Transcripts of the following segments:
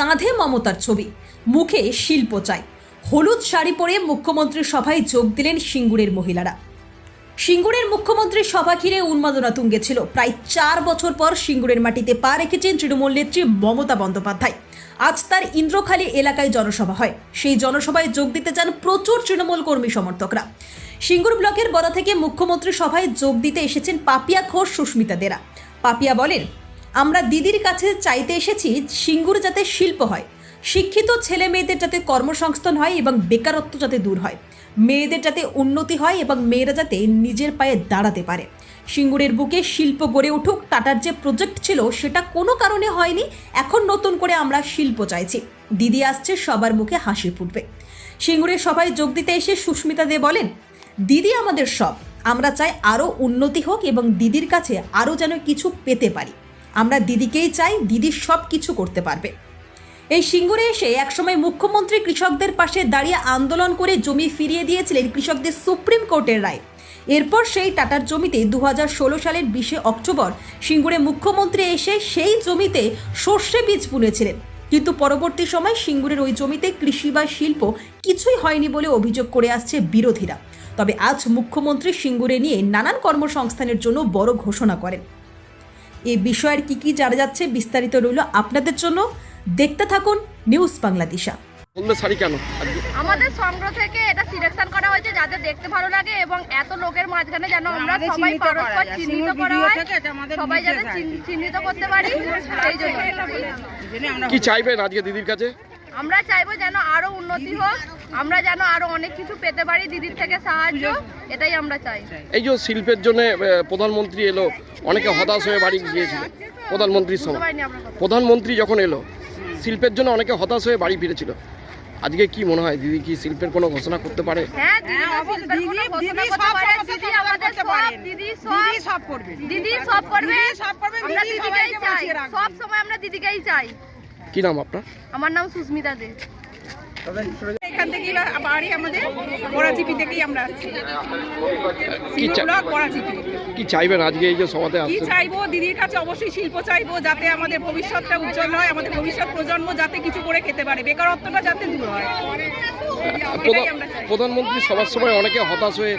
কাঁধে মমতার ছবি, মুখে শিল্প চাই। হলুদ শাড়ি পরে মুখ্যমন্ত্রীর সভায় যোগ দিলেন সিঙ্গুরের মহিলারা। সিঙ্গুরের মুখ্যমন্ত্রীর সভা ঘিরে উন্মাদনা তুঙ্গে ছিল প্রায় চার বছর পর সিঙ্গুরের মাটিতে পা রেখেছেন তৃণমূল নেত্রী মমতা বন্দ্যোপাধ্যায়। আজ তার ইন্দ্রখালী এলাকায় জনসভা হয়। সেই জনসভায় যোগ দিতে চান প্রচুর তৃণমূল কর্মী সমর্থকরা। সিঙ্গুর ব্লকের বড়া থেকে মুখ্যমন্ত্রী সভায় যোগ দিতে এসেছেন পাপিয়া ঘোষ, সুস্মিতা দেরা। পাপিয়া বলেন আমরা দিদির কাছে চাইতে এসেছি সিঙ্গুর যাতে শিল্প হয়। শিক্ষিত ছেলে মেয়েদের যাতে কর্মসংস্থান হয় এবং বেকারত্ব যাতে দূর হয়। মেয়েদের যাতে উন্নতি হয় এবং মেয়েরা যাতে নিজের পায়ে দাঁড়াতে পারে। সিঙ্গুরের বুকে শিল্প গড়ে উঠুক, টাটার যে প্রজেক্ট ছিল সেটা কোনো কারণে হয়নি, এখন নতুন করে আমরা শিল্প চাইছি। দিদি আসছে, সবার মুখে হাসি ফুটবে। সিঙ্গুরের সভায় যোগ দিতে এসে সুস্মিতা দে বলেন, দিদি আমাদের সব। আমরা চাই আরও উন্নতি হোক এবং দিদির কাছে আরও যেন কিছু পেতে পারি। আমরা দিদিকেই চাই দিদি সব কিছু করতে পারবে। এই সিঙ্গুরে এসে একসময় মুখ্যমন্ত্রী কৃষকদের পাশে দাঁড়িয়ে আন্দোলন করে জমি ফিরিয়ে দিয়েছিলেন কৃষকদের সুপ্রিম কোর্টের রায়। এরপর সেই টাটার জমিতে দু হাজার ষোলো সালের বিশে অক্টোবর সিঙ্গুরে মুখ্যমন্ত্রী এসে সেই জমিতে সর্ষে বীজ বুনেছিলেন। কিন্তু পরবর্তী সময় সিঙ্গুরের ওই জমিতে কৃষি বা শিল্প কিছুই হয়নি বলে অভিযোগ করে আসছে বিরোধীরা। তবে আজ মুখ্যমন্ত্রী সিঙ্গুরে নিয়ে নানান কর্মসংস্থানের জন্য বড় ঘোষণা করেন। এই বিষয়ের কি কি জানা যাচ্ছে বিস্তারিত রইল আপনাদের জন্য। দেখতে থাকুন নিউজ বাংলাদেশা। দিশা শাড়ি কেন? আমাদের সংগ্রহ থেকে এটা সিলেকশন করা হয়েছে যাদের দেখতে ভালো লাগে এবং এত লোকের মাঝখানে যেন আমরা সবাই চিহ্নিত পরস্পর চিহ্নিত করা হয় সবাই যাতে আছে। চিহ্নিত করতে পারি। সেই জন্য। কি চাইবেন আজকে দিদির কাছে? আমরা চাইব যেন আরও উন্নতি হোক আমরা যেন আরও অনেক কিছু পেতে পারি দিদির থেকে সাহায্য এটাই আমরা চাই। এই যে শিল্পের জন্য প্রধানমন্ত্রী এলো অনেকে হতাশ হয়ে বাড়ি গিয়েছিল। প্রধানমন্ত্রীর সময় প্রধানমন্ত্রী যখন এলো শিল্পের জন্য অনেকে হতাশ হয়ে বাড়ি ফিরেছিল। আজকে কি মনে হয় দিদি কি শিল্পের কোনো ঘোষণা করতে পারে? হ্যাঁ দিদি সব করবে। দিদি সব করবে। দিদি সব করবে, আমরা দিদি দিদিকেই সবাইকে চাই। বাঁচিয়ে রাখবে। সব সময় আমরা দিদিকেই চাই। কি নাম আপনার? আমার নাম সুস্মিতা দে। এখান থেকে বাড়ি আমাদের করাচিপি থেকেই আমরা আসছি। কি চাইবেন আজকে এই যে সভাতে কি চাইব? দিদির কাছে অবশ্যই শিল্প চাইব যাতে আমাদের ভবিষ্যৎটা উজ্জ্বল হয় আমাদের ভবিষ্যৎ প্রজন্ম যাতে কিছু করে খেতে পারে। বেকারত্বটা যাতে দূর হয়। প্রধানমন্ত্রী সবার সময় অনেকে হতাশ হয়ে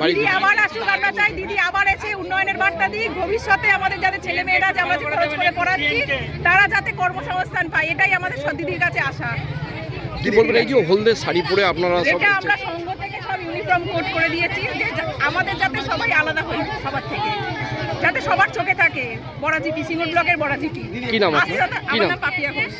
বাড়ি আবার আসুক আমরা চাই দিদি আবার এসে উন্নয়নের বার্তা দিই ভবিষ্যতে আমাদের যাতে ছেলে মেয়েরা যে আমরা খরচ করে পড়াচ্ছি তারা যাতে কর্মসংস্থান পায় এটাই আমাদের সব দিদির কাছে আশা। কি বলবেন? এই যে হলদে শাড়ি পরে আপনারা সব এটা আমরা সংঘ থেকে সব ইউনিফর্ম কোড করে দিয়েছি যে আমাদের যাতে সবাই আলাদা হই সবার থেকে। যাতে সবার চোখে থাকে। বড়াচিপি সিঙ্গুর ব্লকের বড়াচিপি কি? নাম কি নাম? Papiya Ghosh.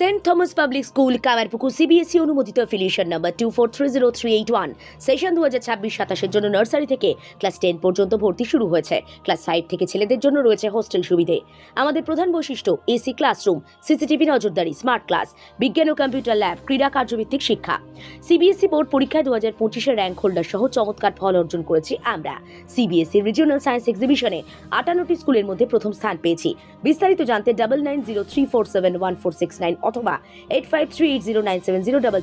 Saint Thomas public school Kamarpukur CBSE E অনুমোদিত affiliation number two four three zero three eight one session দু হাজার ছাব্বিশ সাতাশের জন্য নার্সারি থেকে ক্লাস টেন পর্যন্ত ভর্তি শুরু হয়েছে। ক্লাস ফাইভ থেকে ছেলেদের জন্য রয়েছে হোস্টেল সুবিধে। আমাদের প্রধান বৈশিষ্ট্য এসি ক্লাসরুম সিসিটিভি নজরদারি স্মার্ট ক্লাস বিজ্ঞান ও কম্পিউটার ল্যাব ক্রীড়া কার্যভিত্তিক শিক্ষা। সিবিএসই বোর্ড পরীক্ষায় দু হাজার পঁচিশের র্যাঙ্ক হোল্ডার সহ চমৎকার ফল অর্জন করেছি আমরা। সিবিএসই রিজিওনাল সায়েন্স এক্সিবিশনে আটান্নটি স্কুলের মধ্যে প্রথম স্থান পেয়েছি। বিস্তারিত জানতে double nine zero four seven one four six nine অথবা eight five three eight zero nine seven zero double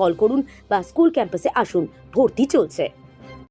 call করুন বা স্কুল ক্যাম্পাসে আসুন। ভর্তি চলছে।